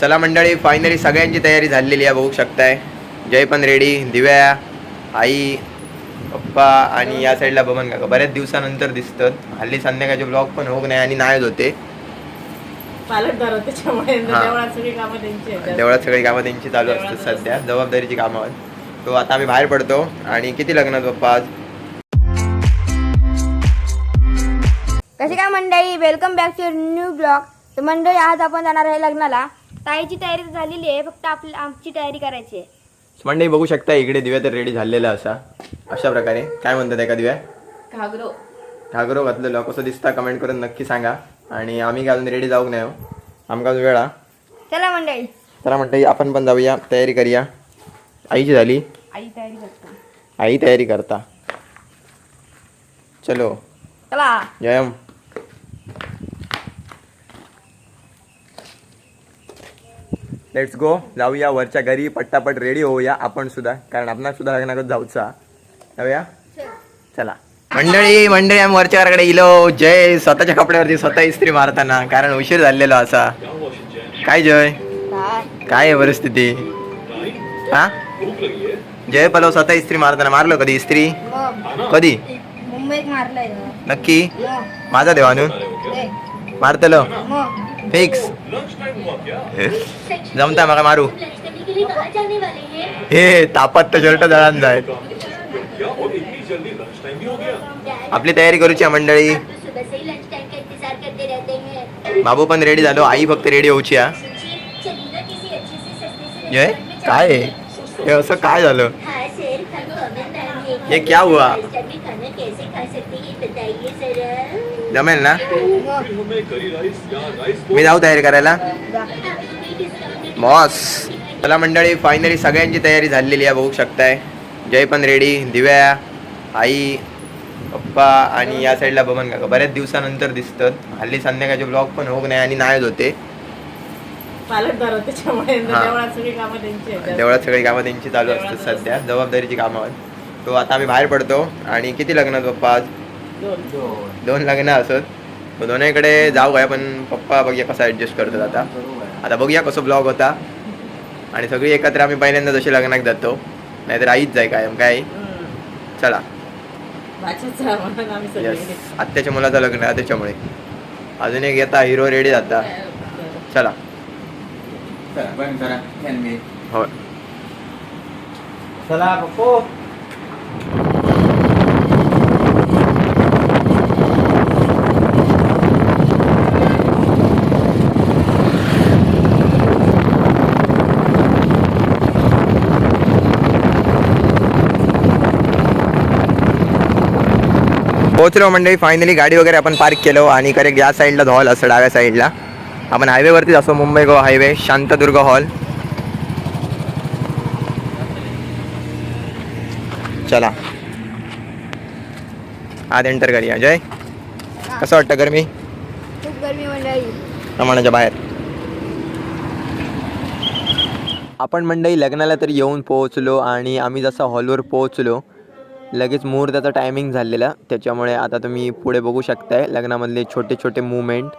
चला मंडळी फायनली सगळ्यांची तयारी झालेली आहे बघू शकताय. जय पण रेडी दिव्या आई पप्पा आणि या साईडला बबन काका. बऱ्याच दिवसानंतर दिसतात. हल्ली संध्याकाळचे ब्लॉग पण होत नाही आणि नाहीच होते. देवळात सगळी कामं त्यांची चालू असतात सध्या. जबाबदारीची कामं आहेत. तो आता आम्ही बाहेर पडतो. आणि किती लग्नात पप्पा आज? कशी काय मंडळी? Welcome back to new blog तर मंडळी आज आपण जाणार आहे लग्नाला. ताईची तयारी तर झालेली आहे फक्त आपली आमची तयारी करायची आहे. मंडळी बघू शकता इकडे दिव्या तर रेडी झालेला असा. अशा प्रकारे. काय म्हणतात एका दिव्या? घागरो. घागरो घातलेलो कसं दिसता कमेंट करून नक्की सांगा. आणि आम्ही काय अजून रेडी जाऊ नाही हो. आमका अजून वेळा चला मंडळी. चला म्हणते आपण पण जाऊया तयारी करूया. आईची झाली. आई तयारी करता. आई तयारी करता. चलो. चला. जयम. लेट्स गो जाऊया वरच्या घरी पट्टापट रेडी होऊया आपण सुद्धा. कारण आपण सुद्धा लग्नाकडे जाऊचा. जाऊया चला. मंडळी मंडळी आम्ही वरच्या घराकडे इलो. जय. स्वतःच्या कपड्यावरती स्वतः इस्त्री मारताना. कारण उशीर झालेला असा. काय जय? काय आहे परिस्थिती? हा? जय पलव स्वतः इस्त्री मारताना. मारलो कधी इस्त्री? कधी? नक्की? माझा देव आणून मारतलो? फिक्स जमता मका मारू. हे तापात तर शर्ट जळान जाय आपली तयारी करूची मंडळी. बाबू पण रेडी झालो. आई फक्त रेडी होऊची हा काय? हे असं काय झालं? ये क्या हुआ? जमेल ना? मी जाऊ तयारी करायला. बॉस चला मंडळी फायनली सगळ्यांची तयारी झालेली आहे बघू शकताय. जय पण रेडी दिव्या आई पप्पा आणि या साईडला बबन काका. बऱ्याच दिवसानंतर दिसतात. हल्ली संध्याकाळचे ब्लॉग पण होत नाही आणि नाहीच होते. देवळात सगळी कामं त्यांची चालू असतात सध्या. जबाबदारीची कामं तो आता आम्ही बाहेर पडतो. आणि किती लग्नात पप्पा आज? दोन दोन लग्न असत दोन्हीकडे जाऊ काय पण पप्पा बघूया कसा ऍडजस्ट करतात आता. आता बघूया कसं ब्लॉग होता. आणि सगळी एकत्र आम्ही पहिल्यांदा जशी लग्नाक जातो. नाहीतर आईच जाय कायम काय. चला. भाच्याचा म्हणून आम्ही सगळे. यस आत्याच्या मुलाचं लग्न आहे त्याच्यामुळे. अजून एक येता हिरो रेडी जाता चला. हो. चला पोहोचलो मंडळी फायनली गाडी वगैरे आपण पार्क केलो आणि करेक्ट या साईडला हॉल असं डाव्या साईडला आपण हायवेवरतीच असो मुंबई गोवा हायवे शांतदुर्ग हॉल चला. आत एंटर करूया जय. कसं वाटतं गरमी? खूप गरमी मंडळी. प्रमाणाच्या बाहेर. आपण मंडळी लग्नाला तर येऊन पोहोचलो आणि आम्ही जसं हॉलवर पोहोचलो लगेच मुहूर्ताचा टायमिंग झालेला. त्याच्यामुळे आता तुम्ही पुढे बघू शकताय. लग्नामधले छोटे छोटे मुवमेंट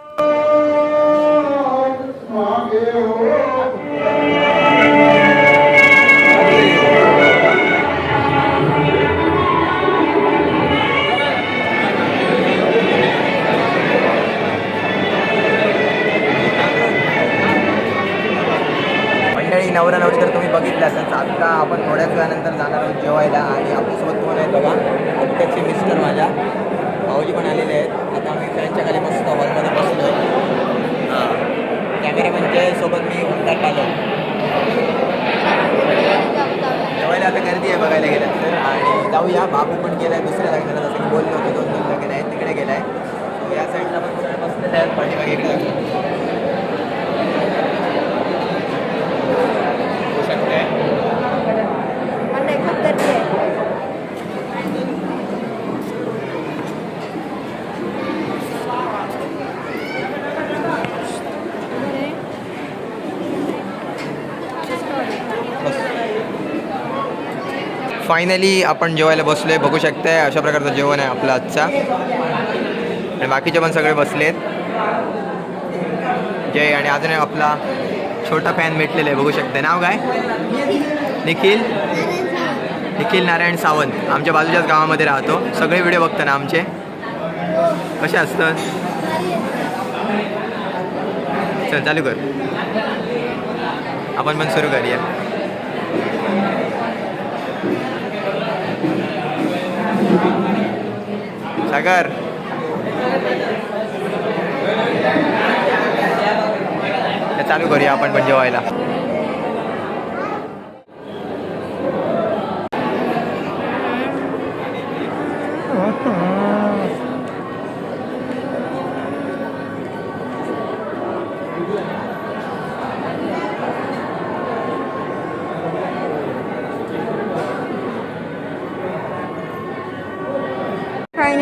आपण जाणार आहोत जेवायला आणि आपल्यासोबत कोण आहेत बघा? आत्याचे मिस्टर माझ्या. भाऊजी पण आलेले आहेत. आता आम्ही फॅनच्या खाली मस्त हॉलमध्ये बसलो हां. कॅमेरामॅनच्या म्हणजे सोबत मी उंटात आलो. जेवायला आता गर्दी आहे बघायला गेलं तर. आणि जाऊया. बाबू पण गेला आहे दुसऱ्या लग्नाला. जसं की बोलले दोन दोन लग्न आहेत तिकडे गेलाय. आहे या साईडला पण सगळे बसलेले आहेत पाठीमागे इकडे. फायनली आपण जेवायला बसलो आहे बघू शकताय अशा प्रकारचं जेवण आहे आपलं आजचा. आणि बाकीचे पण सगळे बसलेत. जय आणि अजून आपला छोटा फॅन भेटलेला आहे. बघू शकते नाव काय? निखिल? निखिल नारायण सावंत. आमच्या बाजूच्याच गावामध्ये राहतो. सगळे व्हिडिओ बघतो ना आमचे. कसे असतात चल चालू कर. आपण पण सुरू करूया. सागर. हे चालू करूया आपण पण जेवायला.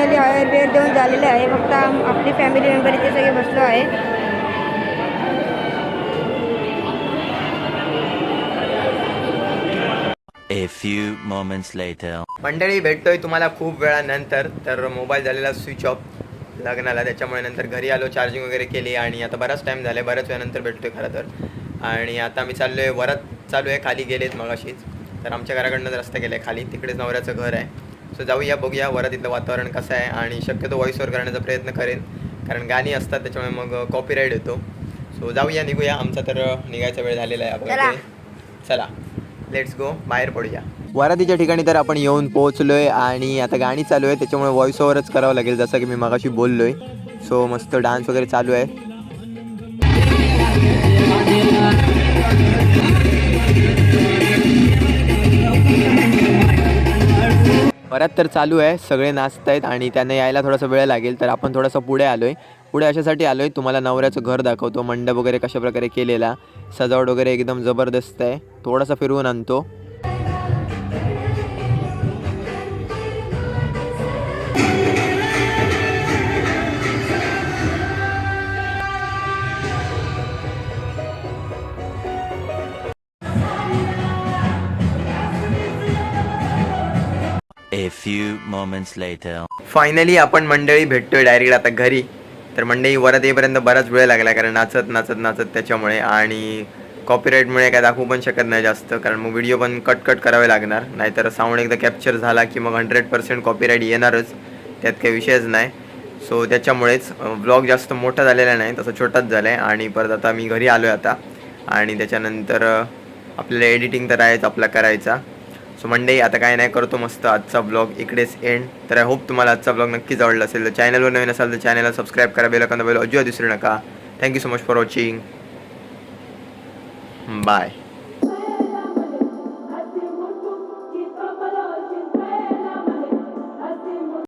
फायनली हॉयर बेर देऊन झालेलं आहे. फक्त आपली फॅमिली मेंबर इथे सगळे बसलो आहे. A few moments later. मंडळी भेटतोय तुम्हाला खूप वेळानंतर. तर मोबाईल झालेला स्विच ऑफ लग्नाला. त्याच्यामुळे नंतर घरी आलो चार्जिंग वगैरे केली आणि आता बराच टाईम झाला आहे बऱ्याच वेळानंतर भेटतोय खरं तर. आणि आता मी चाललो आहे वरात चालू आहे खाली गेलेत मगाशीच. तर आमच्या घराकडनंच रस्ता गेला आहे खाली. तिकडेच नवऱ्याचं घर आहे. सो जाऊया बघूया वरात इथलं वातावरण कसं आहे आणि शक्यतो व्हॉइसवर करण्याचा प्रयत्न करेन. कारण गाणी असतात त्याच्यामुळे मग कॉपीराईट येतो. सो जाऊया निघूया. आमचा तर निघायचा वेळ झालेला आहे चला. अपघात चला. लेट्स गो बाहेर पडूया. वरातीच्या ठिकाणी तर आपण येऊन पोहोचलोय आणि आता गाणी चालू आहे. त्याच्यामुळे व्हॉइस ओव्हरच करावं लागेल जसं की मी मगाशी बोललोय. सो मस्त डान्स वगैरे चालू आहे. परत तर चालू आहे. सगळे नाचत आहेत आणि त्यांना यायला थोडासा वेळ लागेल तर आपण थोडासा पुढे आलोय. पुढे अशासाठी आलोय तुम्हाला नवऱ्याचं घर दाखवतो मंडप वगैरे कशा प्रकारे केलेला सजावट वगैरे एकदम जबरदस्त आहे. थोडासा फिरवून आणतो. Few moments later. फायनली आपण मंडळी भेटतोय डायरेक्ट आता घरी. तर मंडळी वरात येईपर्यंत बराच वेळ लागला कारण नाचत नाचत नाचत त्याच्यामुळे आणि कॉपीराईटमुळे काय दाखवू पण शकत नाही जास्त कारण मग व्हिडिओ पण कट कट करावे लागणार. नाहीतर साऊंड एकदा कॅप्चर झाला की मग हंड्रेड पर्सेंट कॉपीराईट येणारच. त्यात काही विषयच नाही. सो त्याच्यामुळेच ब्लॉग जास्त मोठा झालेला नाही तसं छोटाच झाला आहे आणि परत आता मी घरी आलो आहे आता. आणि त्याच्यानंतर आपल्याला एडिटिंग तर आहेच आपला करायचा. सो मंडे आता काय नाही करतो मस्त आजचा ब्लॉग इकडेच एंड तर आय होप तुम्हाला आजचा ब्लॉग नक्कीच आवडला असेल. तर चॅनलवर नवीन असाल तर चॅनलला सबस्क्राईब करा. बेल बेल अजिबात विसरू नका. Thank you so much for watching bye